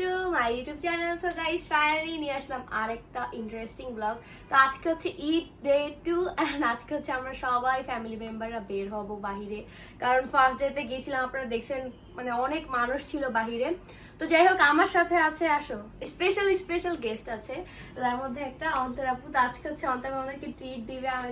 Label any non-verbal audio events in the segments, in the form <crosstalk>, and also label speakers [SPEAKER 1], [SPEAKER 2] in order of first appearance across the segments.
[SPEAKER 1] To my YouTube নিয়ে আসলাম আরেকটা interesting blog তো আজকে হচ্ছে ডে টু অ্যান্ড আজকে হচ্ছে আমরা সবাই ফ্যামিলি বের হব কারণ ফার্স্ট গেছিলাম আপনারা দেখছেন মানে অনেক মানুষ ছিল বাহিরে। তো যাই হোক আমার সাথে আছে আসো। স্পেশাল স্পেশাল গেস্ট আছে। তার মধ্যে একটা অন্তর আপু। তো আজকে হচ্ছে অন্তর আমাদেরকে ট্রিট দিবে আমি।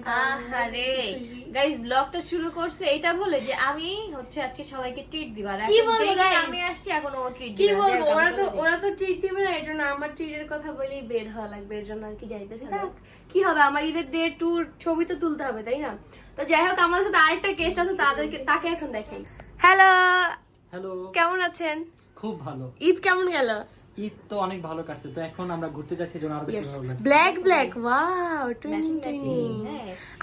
[SPEAKER 2] গাইস ব্লগটা শুরু করছে এটা বলে যে আমি হচ্ছে আজকে সবাইকে ট্রিট দিবার
[SPEAKER 1] কি বলব
[SPEAKER 2] আমি আসছি এখন ও ট্রিট
[SPEAKER 1] কি বলব ওরা তো ওরা তো ট্রিট দিবে না এর জন্য আমার ট্রিটের কথা বলেই বের হওয়া লাগবে এর জন্য আর কি যাইতেছি। থাক কি হবে? আমার ঈদের ডে ট্যুর ছবি তো তুলতে হবে তাই না? তো যাই হোক আমার সাথে আরেকটা গেস্ট আছে তাদেরকে তাকে এখন দেখেন হ্যালো!
[SPEAKER 3] হ্যালো
[SPEAKER 1] কেমন আছেন?
[SPEAKER 3] খুব ভালো।
[SPEAKER 1] ঈদ কেমন গেল?
[SPEAKER 3] ঈদ তো অনেক ভালো কাটছে তো এখন আমরা ঘুরতে যাচ্ছি জন্য আরও বেশি ভালো লাগছে।
[SPEAKER 1] Black black wow twinning
[SPEAKER 2] twinning.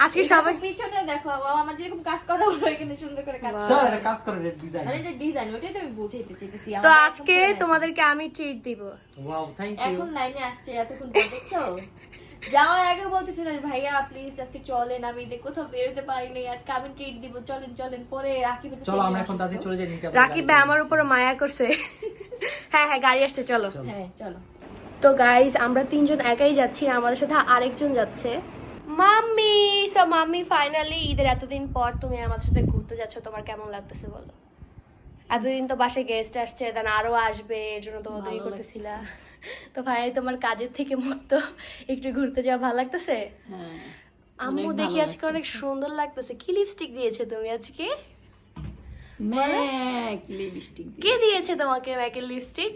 [SPEAKER 1] আজকে সবাই
[SPEAKER 2] পিছনে দেখো ও আমার যেরকম কাজ করা হলো এখানে সুন্দর করে কাজ করা
[SPEAKER 3] কাজ করে রেড ডিজাইন
[SPEAKER 2] মানে এটা ডিজাইন ওটাই তো আমি বুঝাইতে চাইতেছি।
[SPEAKER 1] তো আজকে তোমাদেরকে আমি ট্রিট দিব।
[SPEAKER 3] ওয়াও থ্যাংক ইউ
[SPEAKER 2] এখন লাইনে আসছে এতক্ষণ পর দেখছ? <laughs> যাওয়ার আগে বলতেছিল ভাইয়া প্লিজ আজকে চলেন আমি কোথাও বেরোতে পারিনি আজকে আমি ট্রিট দিব চলেন চলেন পরে রাখি
[SPEAKER 3] চলো আমরা এখন তাদের চলে যাই নিচে
[SPEAKER 1] রাকিব ভাই আমার উপরে মায়া করছে। হ্যাঁ হ্যাঁ গাড়ি আসছে চলো।
[SPEAKER 2] হ্যাঁ চলো।
[SPEAKER 1] তো গাইজ আমরা তিনজন একাই যাচ্ছি আমাদের সাথে আরেকজন যাচ্ছে। মাম্মি সো মাম্মি ফাইনালি ঈদের এতদিন পর তুমি আমাদের সাথে ঘুরতে যাচ্ছ তোমার কেমন লাগতেছে বলো? এতদিন তো বাসায় গেস্ট আসছে দেন আরও আসবে এর জন্য তো দেরি
[SPEAKER 2] ভালো
[SPEAKER 1] করতেছিলা। তো ভাই তোমার কাজের থেকে মুক্ত। একটু ঘুরতে যাওয়া ভালো লাগতেছে?
[SPEAKER 4] হ্যাঁ
[SPEAKER 1] আম্মু দেখি আজকে অনেক সুন্দর লাগতেছে। কি লিপস্টিক দিয়েছে তুমি আজকে?
[SPEAKER 4] ম্যাক লিপস্টিক
[SPEAKER 1] কে দিয়েছে। তোমাকে ম্যাকের লিপস্টিক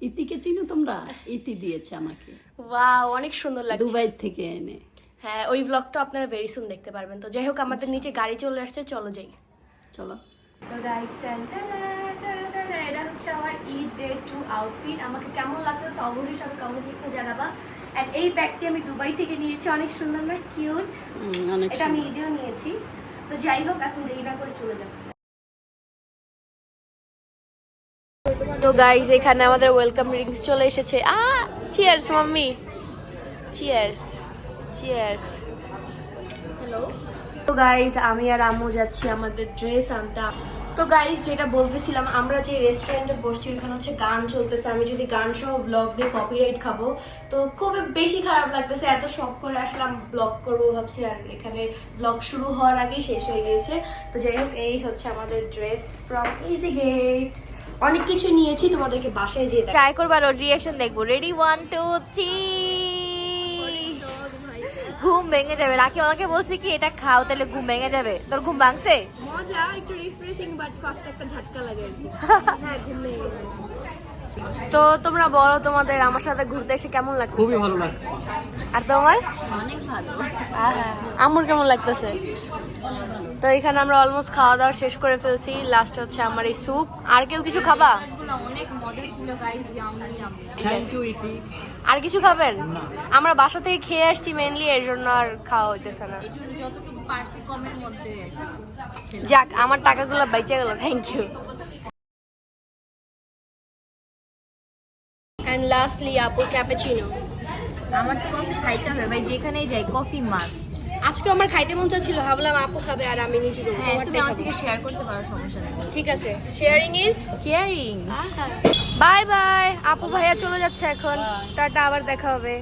[SPEAKER 4] ইতিকে চিনো তোমরা? ইতি দিয়েছে আমাকে।
[SPEAKER 1] ওয়াও অনেক সুন্দর লাগছে।
[SPEAKER 4] দুবাই থেকে এনে।
[SPEAKER 1] হ্যাঁ ওই ব্লগটা আপনারা ভেরি সুন দেখতে পারবেন। তো যাই হোক আমাদের নিচে গাড়ি চলে আসছে চলো যাই।
[SPEAKER 4] চলো।
[SPEAKER 1] তো গাইস এটা হচ্ছে আমার ঈদ ডে টু আউটফিট আমাকে কেমন লাগতেছে অবশ্যই সবাই কমেন্ট সেকশনে জানাবা। এন্ড এই ব্যাগটি আমি দুবাই থেকে নিয়েছি। অনেক সুন্দর না? কিউট এটা আমি। ঈদেও নিয়েছি। তো যাই হোক এখন দেরি না করে চলে যাব। তো গাইজ এখানে আমাদের ওয়েলকাম ড্রিঙ্কস চলে এসেছে। আ cheers mummy cheers cheers
[SPEAKER 2] hello
[SPEAKER 1] তো গাইজ আমি আর আম্মু যাচ্ছি আমাদের ড্রেস আনতে। তো গাইজ যেটা বলতেছিলাম, আমরা যে রেস্টুরেন্টে বসছি, ওইখানে হচ্ছে গান চলতেছে। আমি যদি গান সহ ব্লগ দিয়ে কপিরাইট খাব, তো খুবই বেশি খারাপ লাগতেছে। এত শখ করে আসলাম ব্লগ করব ভাবছি, আর এখানে ব্লগ শুরু হওয়ার আগেই শেষ হয়ে গিয়েছে। তো যাই হোক, এই হচ্ছে আমাদের ড্রেস ফ্রম ইজি গেট অনেক কিছু নিয়েছি, তোমাদেরকে বাসায় দেখ
[SPEAKER 2] ট্রাই করবার ওর রিঅ্যাকশন দেখব। রেডি ওয়ান টু থ্রি ঘুম ভেঙে যাবে। রাখি আমাকে বলছে কি এটা খাও তাহলে ঘুম ভেঙে যাবে। তোর ঘুম ভাঙছে?
[SPEAKER 1] মজা একটু রিফ্রেশিং বাট ফার্স্ট একটা ঝটকা লাগে <laughs> হ্যাঁ ঘুম ভেঙে গেছে। তো তোমরা বলো তোমাদের আমার সাথে ঘুরতে এসে কেমন লাগছে
[SPEAKER 3] খুবই ভালো লাগছে।
[SPEAKER 1] আর তোমার?
[SPEAKER 4] অনেক ভালো।
[SPEAKER 1] আমুর কেমন লাগতেছে? তো এখানে আমরা অলমোস্ট খাওয়া দাওয়া শেষ করে ফেলছি। লাস্ট হচ্ছে আমার এই স্যুপ আর কেউ কিছু খাবা?
[SPEAKER 2] অনেক মজা ছিল
[SPEAKER 3] থ্যাংক ইউ ইতি
[SPEAKER 1] আর কিছু খাবেন? আমরা বাসা থেকে খেয়ে আসছি মেনলি এর জন্য আর খাওয়া হইতেছে না।
[SPEAKER 2] যতটুকু পারছি কমের মধ্যে
[SPEAKER 1] যাক আমার টাকাগুলো বেঁচে গেল। থ্যাংক ইউ লাস্টলি আপু ক্যাপাচিনো
[SPEAKER 2] আমার তো কফি খাইতে হবে ভাই যেখানেই যাই কফি মাস্ট
[SPEAKER 1] আজকে আমার খাইতে মন চাচ্ছিল ভাবলাম আপু খাবে আর আমি নিয়ে কি করব
[SPEAKER 2] হ্যাঁ তুমি আমার। থেকে শেয়ার করতে পারো সমস্যা নেই।
[SPEAKER 1] ঠিক আছে sharing is
[SPEAKER 2] caring
[SPEAKER 1] bye bye আপু ভাইয়া চলে যাচ্ছে এখন। টাটা আবার দেখা হবে।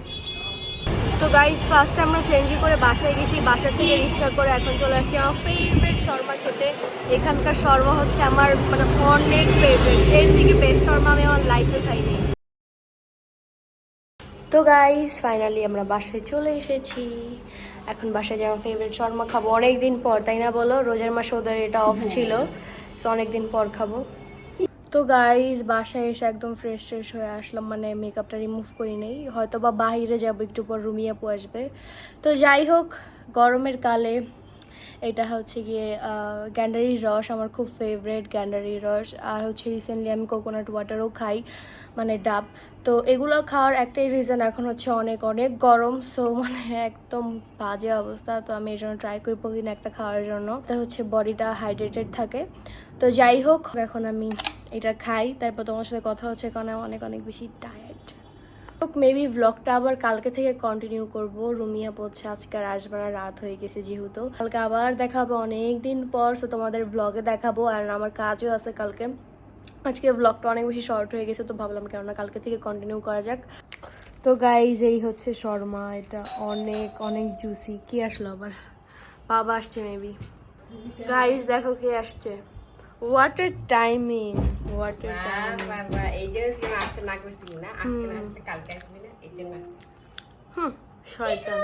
[SPEAKER 1] তো গাইস ফার্স্ট আমরা সেনজি করে বাসায় গেছি। বাসা থেকে রিক্সা করে এখন চলে আসছি আমার ফেভারিট শর্মা খেতে। এখানকার শর্মা হচ্ছে আমার মানে অনেক ফেভারিট এর থেকে বেস্ট শর্মা আমি আমার লাইফে খাইনি। তো গাইস ফাইনালি আমরা বাসায় চলে এসেছি। এখন বাসায় যে আমার ফেভারিট শর্মা খাব অনেক দিন পর তাই না বলো? রোজার মাসে ওদের এটা অফ ছিল সো অনেক দিন পর খাব। তো গাইস বাসায় এসে একদম ফ্রেশ ফ্রেশ হয়ে আসলাম মানে মেকআপটা রিমুভ করি নেই। হয়তো বা বাইরে যাব একটু পর রুমিয়া আসবে। তো যাই হোক গরমের কালে এটা হচ্ছে গিয়ে গ্যান্ডারির রস, আমার খুব ফেভারেট গ্যান্ডারির রস। আর হচ্ছে রিসেন্টলি আমি কোকোনাট ওয়াটারও খাই মানে ডাব। তো এগুলো খাওয়ার একটাই রিজন এখন হচ্ছে অনেক অনেক গরম। সো মানে একদম বাজে অবস্থা। তো আমি এই জন্য ট্রাই করি প্রতিদিন একটা খাওয়ার জন্য। তো হচ্ছে বডিটা হাইড্রেটেড থাকে। তো যাই হোক, এখন আমি এটা খাই। তারপর তোমার সাথে কথা হচ্ছে কারণ অনেক অনেক বেশি টায়ার্ড মেবি ব্লগটা আবার কালকে থেকে কন্টিনিউ করব। রুমিয়া বলছে, আজকে আর আসবে রাত হয়ে গেছে যেহেতু। কালকে আবার দেখাবো অনেক দিন পর সো তোমাদের ব্লগে দেখাবো। আর আমার কাজও আছে কালকে। আজকে ব্লগটা অনেক বেশি শর্ট হয়ে গেছে, তো ভাবলাম কেননা কালকে থেকে কন্টিনিউ করা যাক। তো গাইজ এই হচ্ছে শর্মা। এটা অনেক অনেক জুসি কি আসলো আবার? বাবা আসছে মেবি গাইজ দেখো কে আসছে। What a timing what a timing
[SPEAKER 5] বাবা এই জন্য তুই আসতে না করছিলি না আজকে না আসতে কালকে আসবি না এই জন্য
[SPEAKER 1] হুম শয়তান।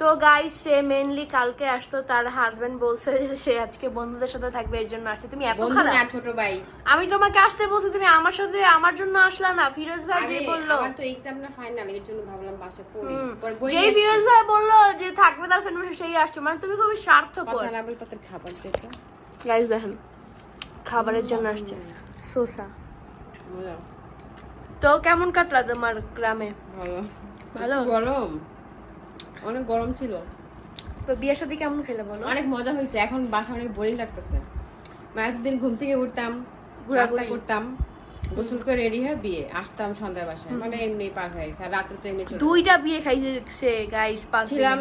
[SPEAKER 1] তো গাইস সে মেনলি কালকে আসতো তার হাজবেন্ড বলছে যে সে আজকে বন্ধুদের সাথে থাকবে এর জন্য আসছে। তুমি এত খারাপ?
[SPEAKER 5] না ছোট ভাই।
[SPEAKER 1] আমি তোমাকে আসতে বলছি তুমি আমার সাথে আমার জন্য আসলা না। ফিরোজ ভাই যে বলল।
[SPEAKER 5] আমার তো এক্সাম না ফাইনাল এর জন্য ভাবলাম বাসা পড়ি। পর
[SPEAKER 1] যেই ফিরোজ ভাই বলল যে থাকবে তার ফ্রেন্ড সেই আসছো। মানে তুমি খুবই স্বার্থপর।
[SPEAKER 5] কথা না বলে তাদের খাবার দিতে
[SPEAKER 1] গাইস দেখেন। খাবারের জন্য আসছে। সোসা তো কেমন কাটলা তোমার গ্রামে?
[SPEAKER 5] ভালো।
[SPEAKER 1] ভালো?
[SPEAKER 5] গরম। অনেক গরম ছিল।
[SPEAKER 1] তো বিয়ের সাথে কেমন খেলে বলো?
[SPEAKER 5] অনেক মজা হয়েছে। এখন বাসা অনেক বোরিং লাগতেছে। মানে এতদিন ঘুম থেকে উঠতাম ঘোরাঘুরি। করতাম গোসল করে রেডি হয়ে বিয়ে আসতাম সন্ধ্যা বাসায়। মানে এমনি পার হয়ে গেছে। আর রাত্রে তো এমনি
[SPEAKER 1] দুইটা বিয়ে খাইছে গাইস পাঁচ
[SPEAKER 5] ছিলাম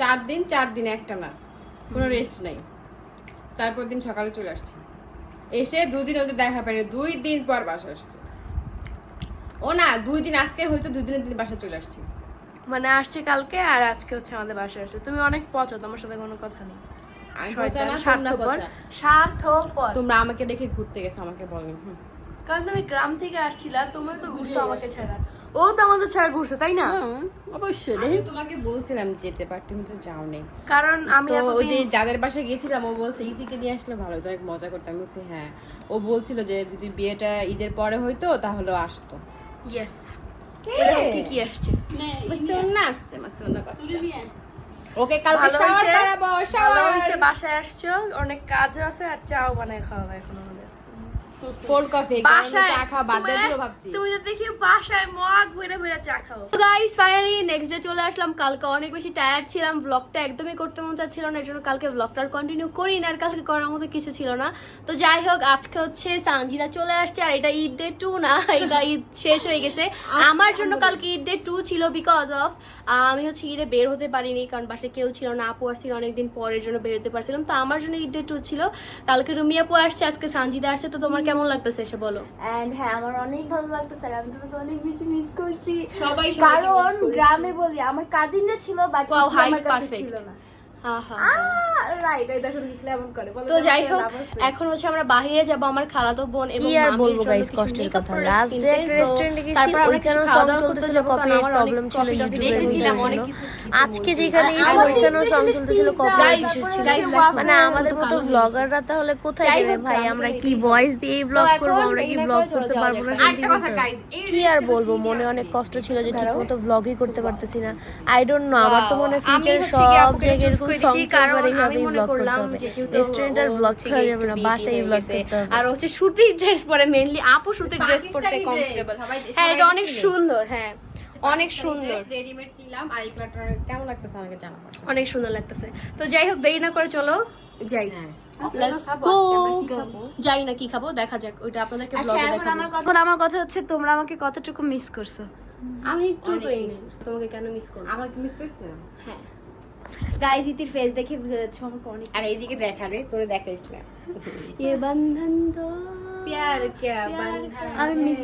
[SPEAKER 5] চার দিন চার দিন একটা না। কোনো রেস্ট নাই। তারপর দিন সকালে চলে আসছি। এসে দুদিন ওদের দেখা পাইনি দুই দিন পর বাসা আসছে। ও না দুই দিন আজকে হয়তো দুই দিনের দিন বাসা চলে আসছি।
[SPEAKER 1] মানে আসছে কালকে আর আজকে হচ্ছে আমাদের বাসায় আসছে। তুমি অনেক পচ তোমার সাথে কোনো কথা নেই। স্বার্থপর
[SPEAKER 5] তোমরা আমাকে দেখে ঘুরতে গেছো আমাকে বলেন
[SPEAKER 1] কারণ আমি গ্রাম থেকে আসছিলাম তোমার তো ঘুরছো আমাকে ছাড়া। ও তো আমাদের ছাড়া ঘুরছে তাই না?
[SPEAKER 4] হ্যাঁ, অবশ্যই। দেখি
[SPEAKER 5] তোমাকে বলছিলাম যেতে পার তুমি তো যাও নেই
[SPEAKER 1] কারণ আমি
[SPEAKER 5] ওই যে যাদের বাসায় গেছিলাম ও বলছে ঈদিকে নিয়ে আসলে ভালো হতো অনেক মজা করতাম। বলছি হ্যাঁ। ও বলছিল যে যদি বিয়েটা ঈদের পরে হইতো তাহলে আসতো.
[SPEAKER 1] এরকম কি? কি আসছে?
[SPEAKER 5] ওকে কালকে
[SPEAKER 1] ভালো
[SPEAKER 5] শাওয়ার করাবো শাওয়ার
[SPEAKER 1] বাসায় আসছো অনেক কাজ আছে আর চাও বানায় খাওয়াবে এখন।
[SPEAKER 5] কোল্ড কফি চা খাওয়া বাদ দিয়ে ভাবছি।
[SPEAKER 1] তুমি তো দেখি বাসায় মগ ভরে ভরে চা খাও। গাইস ফাইনালি নেক্সট ডে চলে আসলাম। কালকে অনেক বেশি টায়ার্ড ছিলাম। ব্লগটা একদমই করতে মন চাচ্ছিল না এর জন্য কালকে ব্লগটা কন্টিনিউ করি না আর কালকে করার মতো কিছু ছিল না। তো যাই হোক আজকে হচ্ছে সানজিদা চলে আসছে আর এটা ঈদ ডে টু না <laughs> এটা ঈদ শেষ হয়ে গেছে। আমার জন্য কালকে ঈদ ডে টু ছিল বিকজ অফ আমি হচ্ছে ঈদে বের হতে পারিনি কারণ বাসায় কেউ ছিল না আপু আসছিল অনেকদিন পরের জন্য বের হতে পারছিলাম। তো আমার জন্য ঈদ ডে টু ছিল কালকে রুমি আপু আসছে আজকে সানজিদা আসছে তো তোমার কেমন লাগতেছে এসে বলো?
[SPEAKER 2] এন্ড হ্যাঁ আমার অনেক ভালো লাগতেছে আর আমি তোমাকে অনেক বেশি মিস করছি।
[SPEAKER 5] সবাই
[SPEAKER 2] কারণ গ্রামে বলি আমার কাজিনরা ছিল বাট আমার কাছে ছিল না। রাইট এই দেখো নিখিল এমন করে বলো
[SPEAKER 1] তো যাই হোক এখন হচ্ছে আমরা বাহিরে যাব আমার খালাতো বোন এবং
[SPEAKER 6] আর বলব
[SPEAKER 1] জন্য
[SPEAKER 6] কষ্টের কথা।
[SPEAKER 1] products
[SPEAKER 6] Last একটা
[SPEAKER 1] So,
[SPEAKER 6] গেছি,
[SPEAKER 1] তারপর আমরা কিছু খাওয়া দাওয়া করতে
[SPEAKER 6] চলতেছিল,
[SPEAKER 1] কারণ আমার অনেক
[SPEAKER 6] ছিল,
[SPEAKER 1] coffee টফি
[SPEAKER 6] YouTube এর
[SPEAKER 1] দেখেছিলাম,
[SPEAKER 6] মধ্যে
[SPEAKER 1] অনেক
[SPEAKER 6] ছিল।
[SPEAKER 1] কিছু
[SPEAKER 6] আজকে যেখানে
[SPEAKER 2] আর
[SPEAKER 6] ওইখানেও সং চলতেছিল
[SPEAKER 2] pizza,
[SPEAKER 6] ইস্যু ছিল। মানে আমাদের মতো ব্লগাররা তাহলে কোথায় যাবে ভাই
[SPEAKER 1] আমরা
[SPEAKER 6] কি ভয়েস দিয়েই ব্লগ করব? আমরা কি ব্লগ করতে পারব না কি আর বলব? মনে অনেক কষ্ট ছিল যে ঠিক মতো ব্লগই করতে পারতেছি না আই ডোন্ট নো। আমার তো মনে ফিউচার সব জায়গায় এরকম
[SPEAKER 1] করে দিয়েছি, কারণ আমি মনে করলাম যে যেহেতু
[SPEAKER 6] রেস্টুরেন্ট ব্লগ
[SPEAKER 1] হচ্ছে
[SPEAKER 6] যাবে না বাসায় ব্লগ
[SPEAKER 1] হয়ে
[SPEAKER 6] করতে
[SPEAKER 1] গেছে।
[SPEAKER 6] হবে।
[SPEAKER 1] আর হচ্ছে সুতির ড্রেস পরে মেইনলি আপু সুতির ড্রেস পরতে কমফোর্টেবল হ্যাঁ এটা অনেক সুন্দর হ্যাঁ অনেক সুন্দর।
[SPEAKER 5] রেডিমেড নিলাম আর এই কালারটা কেমন লাগতেছে আমাকে জানাব
[SPEAKER 1] অনেক সুন্দর লাগতেছে। তো যাই হোক দেরি না করে চলো যাই।
[SPEAKER 5] হ্যাঁ.
[SPEAKER 1] যাই না কি খাব দেখা যাক ওইটা আপনাদেরকে
[SPEAKER 2] আচ্ছা
[SPEAKER 1] ব্লগে
[SPEAKER 2] এখন
[SPEAKER 1] দেখাবো।
[SPEAKER 2] আমার কথা এখন আমার কথা হচ্ছে তোমরা আমাকে কতটুকু মিস করছ?
[SPEAKER 1] আমি একটু। তোমাকে কেন মিস করব?
[SPEAKER 5] আমাকে মিস করছে?
[SPEAKER 1] হ্যাঁ।
[SPEAKER 2] গাইস ইতির ফেস দেখে বুঝা যাচ্ছে আমাকে অনেক
[SPEAKER 5] আর এইদিকে দেখা রে তোরে দেখাইস না
[SPEAKER 1] ये बंधन तो
[SPEAKER 5] प्यार क्या बंधन
[SPEAKER 2] আমি মিস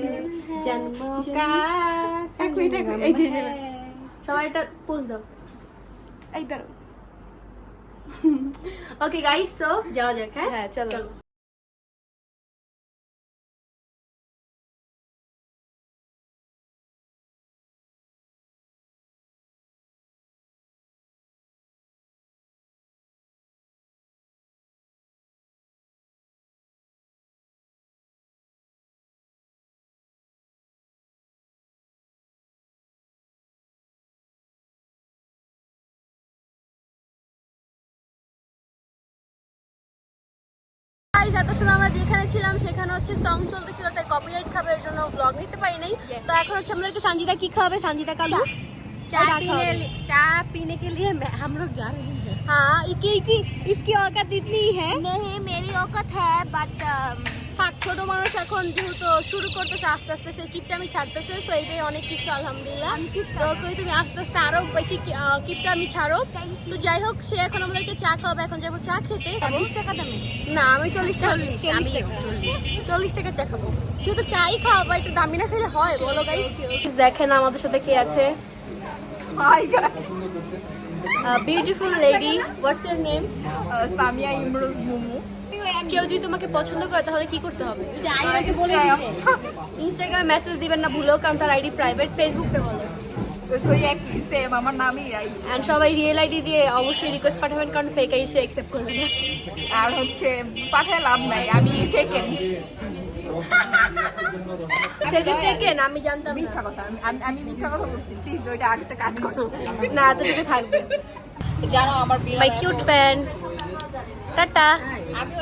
[SPEAKER 5] जन्मों का
[SPEAKER 2] এক মিনিট, এক মিনিট, এই যে, এই যে।
[SPEAKER 1] সবাই এটা পোজ দাও
[SPEAKER 2] এই দাঁড়াও
[SPEAKER 1] ওকে গাইস সো যাওয়া যাক হ্যাঁ
[SPEAKER 2] হ্যাঁ চলো
[SPEAKER 1] গাইস এত সময় আমরা যেখানে ছিলাম সেখানে হচ্ছে সং চলতেছিল তাই কপিরাইট খাবে এর জন্য ব্লগ নিতে পারি নাই তো এখন হচ্ছে আমাদেরকে সঞ্জিতা কি খাওয়াবে সঞ্জিতা কালু
[SPEAKER 5] चाय
[SPEAKER 1] चা
[SPEAKER 5] पीने
[SPEAKER 1] खाओगे?
[SPEAKER 5] चाय पीने के लिए मैं- हम लोग जा रहे हैं
[SPEAKER 1] हाँ इसकी इसकी इसकी औकात इतनी ही है
[SPEAKER 2] नहीं मेरी औकत है बट
[SPEAKER 1] থাক ছোট মানুষ এখন যেহেতু শুরু করতেছে আস্তে আস্তে সে কিপটা আমি ছাড়তেছে তো এইটাই অনেক কিছু আলহামদুলিল্লাহ। তো কই তুমি আস্তে আস্তে আরও বেশি কি- কিপটা আমি ছাড়ো। তো যাই হোক সে এখন আমাদেরকে চা খাওয়াবে এখন যাব চা খেতে। চল্লিশ টাকা দামে? না আমি চল্লিশ টাকা চল্লিশ চল্লিশ টাকা। চা খাব। যেহেতু চাই খাওয়াবো একটু দামি না খেলে হয় বলো গাইস দেখেন আমাদের সাথে কে আছে। Beautiful lady what's your name
[SPEAKER 7] Samiya Imroz Momo.
[SPEAKER 1] কেউ যদি তোমাকে পছন্দ করে তাহলে কি করতে হবে? ইনস্টাগ্রামে মেসেজ দিবেন না ভুলেও কারণ তার আইডি প্রাইভেট ফেসবুকে বলো।
[SPEAKER 7] আমার নামই আইডি
[SPEAKER 1] এন্ড সবাই রিয়েল আইডি দিয়ে অবশ্যই রিকোয়েস্ট পাঠাবেন কারণ ফেক আইডি সে অ্যাকসেপ্ট করবে না।
[SPEAKER 7] আর হচ্ছে পাঠায় লাভ নাই আমি টেকেন
[SPEAKER 1] টেকেন আমি জানতাম না।
[SPEAKER 7] মিথ্যা কথা আমি- মিথ্যা কথা বলছি প্লিজ ওইটা আগেটা কাট করো।
[SPEAKER 1] না এতটুকু থাকবে।
[SPEAKER 7] জানো আমার
[SPEAKER 1] মাই কিউট ফ্যান টাটা।
[SPEAKER 7] আমিও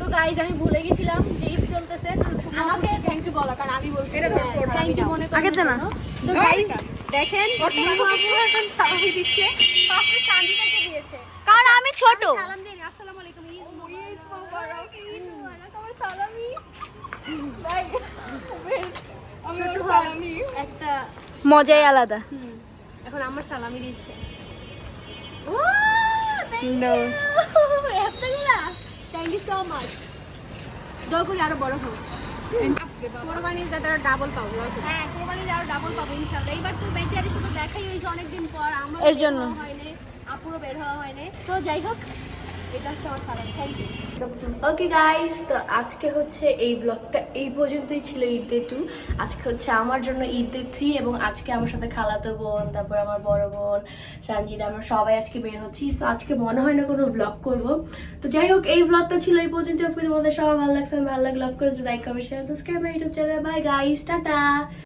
[SPEAKER 1] তো গাইজ আমি ভুলে গেছিলাম যে ঈদ চলতেছে তো আমাকে থ্যাংক ইউ বলা কারণ আমি বলছি থ্যাংক ইউ মনে আগে দেন তো গাইজ দেখেন নিহু এখন সালামি দিচ্ছে। ফার্স্টে সানজিদাকে দিয়েছে। কারণ আমি ছোট। সালাম দিন আসসালামু আলাইকুম ঈদ মোবারক। ঈদ মোবারক আমার সালামি। সালামি। একটা
[SPEAKER 8] মজাই আলাদা।
[SPEAKER 1] এখন আমার সালামি দিচ্ছে। থ্যাংক <laughs> ইউ সো মাচ দয়া করে আরও বড় হোক
[SPEAKER 7] কোরবানি যাতে ডাবল পাবো
[SPEAKER 1] হ্যাঁ কোরবানির আরও ডাবল পাবো ইনশাল্লাহ এবার তো বেচারির সাথে দেখাই হয়েছে অনেকদিন পর। আমার
[SPEAKER 8] এর জন্য।
[SPEAKER 1] হয়নি আপুরও বের হওয়া হয়নি। তো যাই হোক ওকে গাইস তো আজকে হচ্ছে এই ব্লগটা এই পর্যন্তই ছিল ঈদ ডে টু আজকে হচ্ছে আমার জন্য ঈদ ডে থ্রি এবং আজকে আমার সাথে খালাতো বোন, তারপর আমার বড় বোন সঞ্জিদা আমরা সবাই আজকে বের হচ্ছি। তো আজকে মনে হয় না কোনো ব্লগ করব। তো যাই হোক, এই ব্লগটা ছিল এই পর্যন্ত তোমাদের সবাই ভালো লাগছে। ভালো লাগলে লাভ করে like comment share subscribe my YouTube channel bye guys tata!